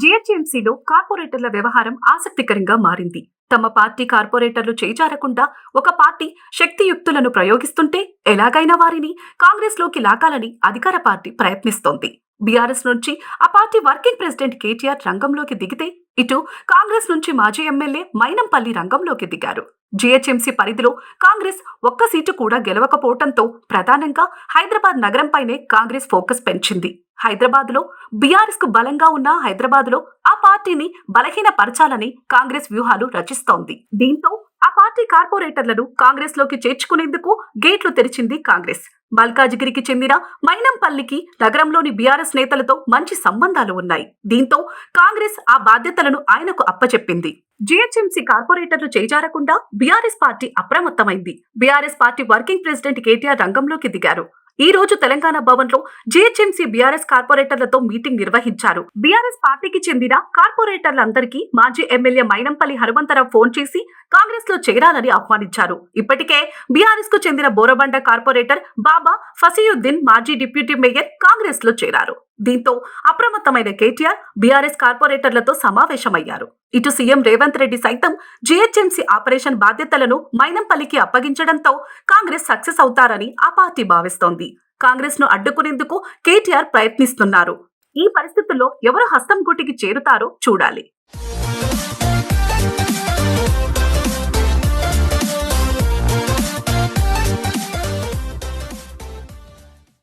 జీహెచ్ఎంసీలో కార్పొరేటర్ల వ్యవహారం ఆసక్తికరంగా మారింది. తమ పార్టీ కార్పొరేటర్లు చేజారకుండా ఒక పార్టీ శక్తియుక్తులను ప్రయోగిస్తుంటే ఎలాగైనా వారిని కాంగ్రెస్లోకి లాగాలని అధికార పార్టీ ప్రయత్నిస్తోంది. బీఆర్ఎస్ నుంచి ఆ పార్టీ వర్కింగ్ ప్రెసిడెంట్ కేటీఆర్ రంగంలోకి దిగితే ఇటు కాంగ్రెస్ నుంచి మాజీ ఎమ్మెల్యే మైనంపల్లి రంగంలోకి దిగారు. జీహెచ్ఎంసీ పరిధిలో కాంగ్రెస్ ఒక్క సీటు కూడా గెలవకపోవడంతో ప్రధానంగా హైదరాబాద్ నగరంపైనే కాంగ్రెస్ ఫోకస్ పెంచింది. హైదరాబాద్లో బీఆర్ఎస్కు బలంగా ఉన్న హైదరాబాద్లో ఆ పార్టీని బలహీనపరచాలని కాంగ్రెస్ వ్యూహాలు రచిస్తోంది. దీంతో పార్టీ కార్పొరేటర్లను కాంగ్రెస్లోకి చేర్చుకునేందుకు గేట్లు తెరిచింది కాంగ్రెస్. మల్కాజిగిరికి చెందిన మైనంపల్లికి నగరంలోని బీఆర్ఎస్ నేతలతో మంచి సంబంధాలు ఉన్నాయి. దీంతో కాంగ్రెస్ ఆ బాధ్యతలను ఆయనకు అప్పచెప్పింది. జీహెచ్ఎంసీ కార్పొరేటర్లు చేజారకుండా BRS party అప్రమత్తమైంది. BRS party working president KTR రంగంలోకి దిగారు. ఈ రోజు తెలంగాణ భవన్లో జీహెచ్ఎంసీ బీఆర్ఎస్ కార్పొరేటర్లతో మీటింగ్ నిర్వహించారు. బీఆర్ఎస్ పార్టీకి చెందిన కార్పొరేటర్లందరికీ మాజీ ఎమ్మెల్యే మైనంపల్లి హనుమంతరావు ఫోన్ చేసి కాంగ్రెస్లో చేరాలని ఆహ్వానించారు. ఇప్పటికే బీఆర్ఎస్కు చెందిన బోరబండ కార్పొరేటర్ బాబా ఫసీయుద్దీన్ మాజీ డిప్యూటీ మేయర్ కాంగ్రెస్లో చేరారు. దీంతో అప్రమత్తమైన కేటీఆర్ బీఆర్ఎస్ కార్పొరేటర్లతో సమావేశమయ్యారు. ఇటు సీఎం రేవంత్ రెడ్డి సైతం జీహెచ్ఎంసీ ఆపరేషన్ బాధ్యతలను మైనంపల్లికి అప్పగించడంతో కాంగ్రెస్ సక్సెస్ అవుతారని ఆ పార్టీ భావిస్తోంది. కాంగ్రెస్ను అడ్డుకునేందుకు కేటీఆర్ ప్రయత్నిస్తున్నారు. ఈ పరిస్థితుల్లో ఎవరు హస్తం గుటికి చేరుతారో చూడాలి.